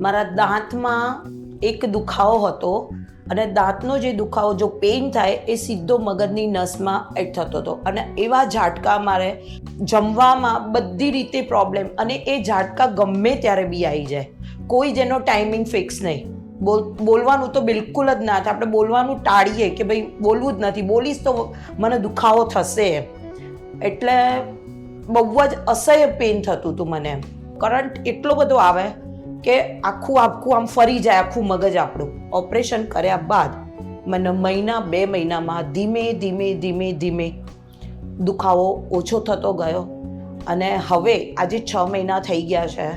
મારા દાંતમાં એક દુખાવો હતો અને દાંતનો જે દુખાવો, જો પેઇન થાય, એ સીધો મગજની નસમાં એડ થતો હતો. અને એવા ઝાટકા મારે જમવામાં બધી રીતે પ્રોબ્લેમ અને એ ઝાટકા ગમે ત્યારે બી આવી જાય. કોઈ જેનો ટાઈમિંગ ફિક્સ નહીં. બોલ, બોલવાનું તો બિલકુલ જ ના થાય. આપણે બોલવાનું ટાળીએ કે ભાઈ, બોલવું જ નથી. બોલીશ તો મને દુખાવો થશે એટલે બહુ જ અસહ્ય પેઇન થતું હતું મને. કરંટ એટલો બધો આવે કે આખું આખું આમ ફરી જાય, આખું મગજ આપણું. ઓપરેશન કર્યા બાદ મને મહિના, બે મહિનામાં ધીમે ધીમે ધીમે ધીમે દુખાવો ઓછો થતો ગયો. અને હવે આજે છ મહિના થઈ ગયા છે.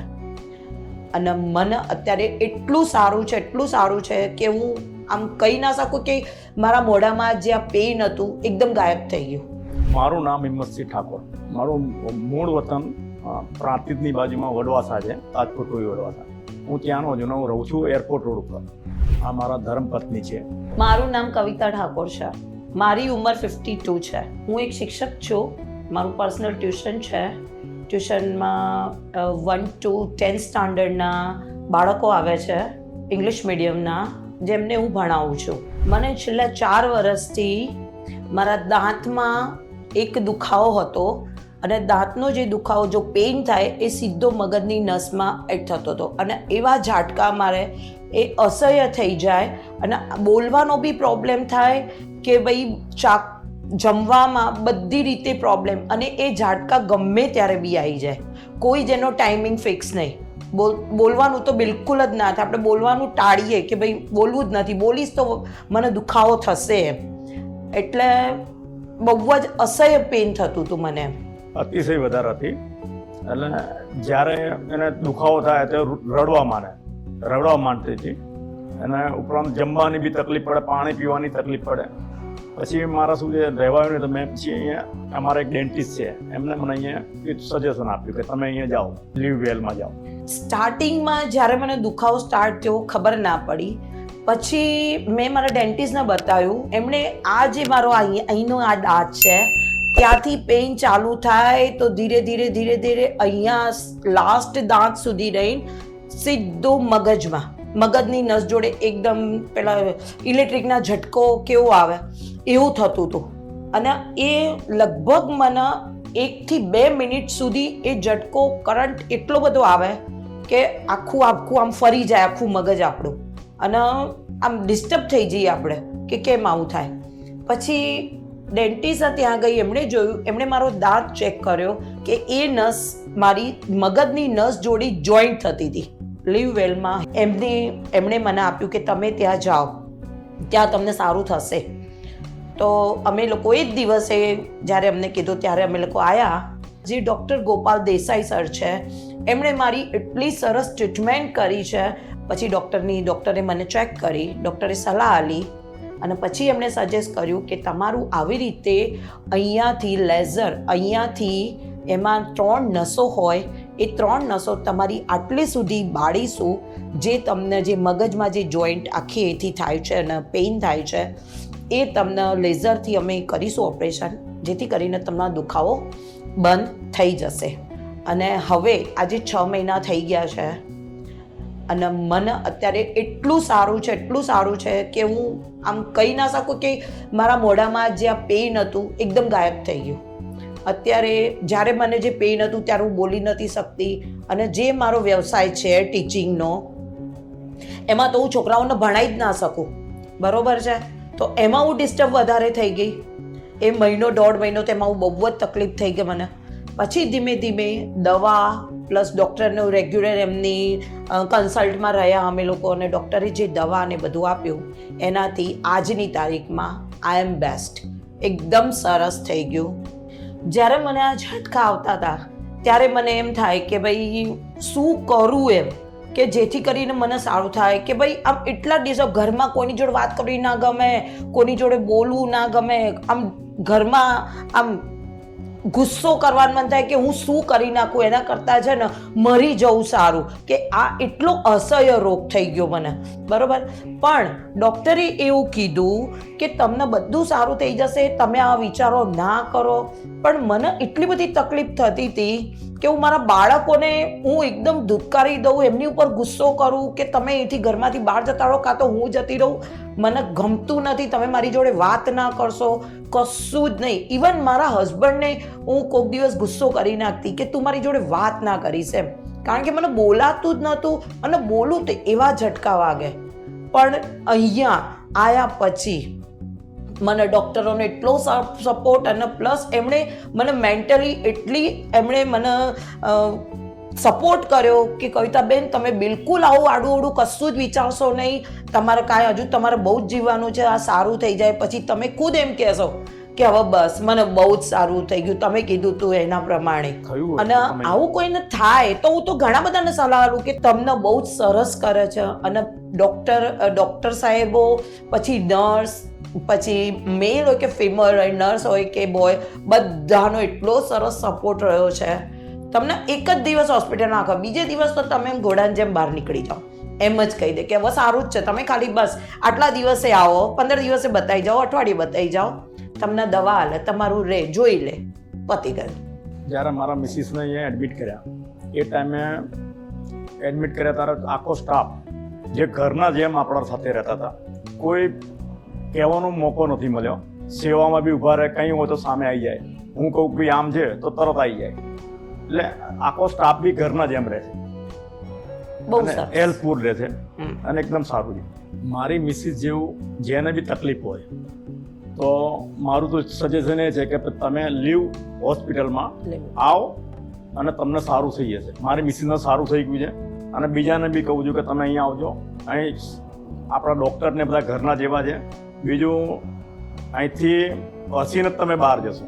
અને મને અત્યારે એટલું સારું છે, એટલું સારું છે કે હું આમ કહી ના શકું કે મારા મોઢામાં જે આ પેઇન હતું, એકદમ ગાયબ થઈ ગયું. મારું નામ હિંમતસિંહ ઠાકોર. મારું મૂળ વતન પ્રાંતિજની બાજુમાં વડવાસા છે ટોઈ વડવાસા. હું ત્યાંનો જ હું રહું છું, એરપોર્ટ રોડ ઉપર. આ મારા ધર્મપત્ની છે. મારું નામ કવિતા ઠાકોર છે. મારી ઉંમર ફિફ્ટી ટુ છે. હું એક શિક્ષક છું. મારું પર્સનલ ટ્યુશન છે. ટ્યુશનમાં વન ટુ ટેન્થ સ્ટાન્ડર્ડના બાળકો આવે છે ઇંગ્લિશ મીડિયમના જેમને હું ભણાવું છું. મને છેલ્લા ચાર વર્ષથી મારા દાંતમાં એક દુખાવો હતો. અને દાંતનો જે દુખાવો, જો પેઇન થાય, એ સીધો મગજની નસમાં એડ થતો હતો. અને એવા ઝાટકા મારે, એ અસહ્ય થઈ જાય અને બોલવાનો બી પ્રોબ્લેમ થાય કે ભાઈ ચાક, જમવામાં બધી રીતે પ્રોબ્લેમ અને એ ઝાટકા ગમે ત્યારે બી આવી જાય. કોઈ જેનો ટાઈમિંગ ફિક્સ નહીં. બોલ, બોલવાનું તો બિલકુલ જ ના થાય. આપણે બોલવાનું ટાળીએ કે ભાઈ બોલવું જ નથી. બોલીશ તો મને દુખાવો થશે એમ. એટલે બહુ જ અસહ્ય પેન થતું હતું મને. અતિશય વધારે હતી. એટલે જ્યારે એને દુખાવો થાય તો રડવા માંડે. રડવા માંડતી હતી. અને ઉપરાંત જમવાની બી તકલીફ પડે, પાણી પીવાની તકલીફ પડે. પછી મારા છે રહેવાયું નહીં તો મેં પછી અહીંયા અમારા એક ડેન્ટિસ્ટ છે. એમને મને અહીંયા સજેશન આપ્યું કે તમે અહીંયા જાઓ લીવ વેલમાં જાઓ. સ્ટાર્ટિંગમાં જ્યારે મને દુખાવો સ્ટાર્ટ થયો, ખબર ના પડી. પછી મેં મારા ડેન્ટિસ્ટને બતાવ્યું. એમણે આ જે મારો અહીં, અહીંનો આ દાંત છે ત્યાંથી પેઇન ચાલુ થાય તો ધીરે ધીરે ધીરે ધીરે અહીંયા લાસ્ટ દાંત સુધી રહીને સીધો મગજમાં, મગજની નસ જોડે એકદમ પેલા ઇલેક્ટ્રિકના ઝટકો કેવો આવે, એવું થતું હતું. અને એ લગભગ મને એકથી બે મિનિટ સુધી એ ઝટકો કરંટ એટલો બધો આવે કે આખું આખું આમ ફરી જાય, આખું મગજ આપણું. અને આમ ડિસ્ટર્બ થઈ જઈએ આપણે કે કેમ આવું થાય. પછી ડેન્ટિસ્ટ ત્યાં ગઈ, એમણે જોયું, એમણે મારો દાંત ચેક કર્યો કે એ નસ, મારી મગજની નસ જોડી જોઈન્ટ થતી હતી. લીવ વેલમાં એમની, એમણે મને આપ્યું કે તમે ત્યાં જાઓ, ત્યાં તમને સારું થશે. તો અમે લોકો એ જ દિવસે જ્યારે અમને કીધું ત્યારે અમે લોકો આવ્યા જે ડૉક્ટર ગોપાલ દેસાઈ સર છે, એમણે મારી એટલી સરસ ટ્રીટમેન્ટ કરી છે. પછી ડૉક્ટરની, ડૉક્ટરે મને ચેક કરી, ડૉક્ટરે સલાહ આલી અને પછી એમણે સજેસ્ટ કર્યું કે તમારું આવી રીતે અહીંયાથી લેઝર, અહીંયાથી એમાં ત્રણ નસો હોય, એ ત્રણ નસો તમારી આટલી સુધી બાળીશું, જે તમને જે મગજમાં જે જોઈન્ટ આખી એથી થાય છે અને પેઇન થાય છે, એ તમને લેઝરથી અમે કરીશું ઓપરેશન જેથી કરીને તમારો દુખાવો બંધ થઈ જશે. અને હવે આજે છ મહિના થઈ ગયા છે. અને મને અત્યારે એટલું સારું છે, એટલું સારું છે કે હું આમ કહી ના શકું કે મારા મોઢામાં જે આ પેઇન હતું, એકદમ ગાયબ થઈ ગયું. અત્યારે જ્યારે મને જે પેઇન હતું ત્યારે હું બોલી નથી શકતી અને જે મારો વ્યવસાય છે ટીચિંગનો એમાં તો હું છોકરાઓને ભણાવી જ ના શકું. બરોબર છે? તો એમાં હું ડિસ્ટર્બ વધારે થઈ ગઈ. એ મહિનો, દોઢ મહિનો તેમાં હું બહુ જ તકલીફ થઈ ગઈ મને. પછી ધીમે ધીમે દવા પ્લસ ડૉક્ટરનું રેગ્યુલર એમની કન્સલ્ટમાં રહ્યા અમે લોકો અને ડૉક્ટરે જે દવા અને બધું આપ્યું, એનાથી આજની તારીખમાં આઈ એમ બેસ્ટ. એકદમ સરસ થઈ ગયું. જ્યારે મને આ ઝટકા આવતા હતા, ત્યારે મને એમ થાય કે ભાઈ, શું કરું એમ? કે જેથી કરીને મને સારું થાય કે ભાઈ, આમ એટલા ડિઝર્વ ઘરમાં કોઈની જોડે વાત કરવી ના ગમે કોની જોડે બોલવું ના ગમે, આમ ઘરમાં આમ ગુસ્સો કરવાનું મન થાય કે હું શું કરી નાખું, એના કરતાં છે ને મરી જવું સારું. કે આ એટલો અસહ્ય રોગ થઈ ગયો મને. બરોબર? પણ ડૉક્ટરે એવું કીધું કે તમને બધું સારું થઈ જશે, તમે આ વિચારો ના કરો. પણ મને એટલી બધી તકલીફ થતી હતી કે હું મારા બાળકોને હું એકદમ ધુતકારી દઉં, એમની ઉપર ગુસ્સો કરું કે તમે અહીંથી ઘરમાંથી બહાર જતા રહો, કાં તો હું જતી રહું? મને ગમતું નથી, તમે મારી જોડે વાત ના કરશો, કશું જ નહીં. ઇવન મારા હસબન્ડને હું કોઈક દિવસ ગુસ્સો કરી નાખતી કે તું મારી જોડે વાત ના કરીશ એમ. કારણ કે મને બોલાતું જ નહોતું અને બોલું તો એવા ઝટકા વાગે. પણ અહીંયા આયા પછી મને ડૉક્ટરોનો એટલો સપોર્ટ અને પ્લસ એમણે મને મેન્ટલી એટલી એમણે મને સપોર્ટ કર્યો કે કવિતાબેન તમે બિલકુલ આવું આડું આડું કશું જ વિચારશો નહીં. તમારે કાંઈ હજુ તમારે બહુ જ જીવવાનું છે આ સારું થઈ જાય. પછી તમે ખુદ એમ કહેશો કે હવે બસ મને બહુ જ સારું થઈ ગયું. તમે કીધું તું એના પ્રમાણે. અને આવું કોઈને થાય તો હું તો ઘણા બધાને સલાહ આપું કે તમને બહુ જ સરસ કરે છે. અને ડૉક્ટર ડૉક્ટર સાહેબો પછી નર્સ પછી મેલ હોય કે ફિમેલ હોય નર્સ હોય કે બોય બધાનો એટલો સરસ સપોર્ટ રહ્યો છે. તમને એક જ દિવસ હોસ્પિટલ નાખો બીજે દિવસ તો તમે ઘોડાની જેમ બહાર નીકળી જાઓ. એમ જ કહી દે કે હવે સારું જ છે, તમે ખાલી બસ આટલા દિવસે આવો, પંદર દિવસે બતાવી જાઓ, અઠવાડિયે બતાવી જાઓ. તમને દવા હાલે તમારું રે, જોઈ લે, પતી ગયું. જ્યારે મારા મિસિસને અહીંયા એડમિટ કર્યા, એ ટાઈમે એડમિટ કર્યા ત્યારે આખો સ્ટાફ જે ઘરના જેમ આપણા સાથે રહેતા હતા, કોઈ કહેવાનો મોકો નથી મળ્યો. સેવામાં બી ઊભા રહે કંઈ હોય તો સામે આવી જાય. હું કહું કે આમ છે તો તરત આવી જાય. એટલે આખો સ્ટાફ બી ઘરના જેમ રહે છે. હેલ્પફુલ રહે છે. અને એકદમ સારું છે. મારી મિસિસ જેવું જેને બી તકલીફ હોય તો મારું તો સજેશન એ છે કે તમે લીવ હોસ્પિટલમાં આવો અને તમને સારું થઈ જશે. મારી મિસિસને સારું થઈ ગયું છે. અને બીજાને બી કહું છું કે તમે અહીંયા આવજો. અહીં આપણા ડૉક્ટરને બધા ઘરના જેવા છે. બીજું અહીંથી હસીને તમે બહાર જશો.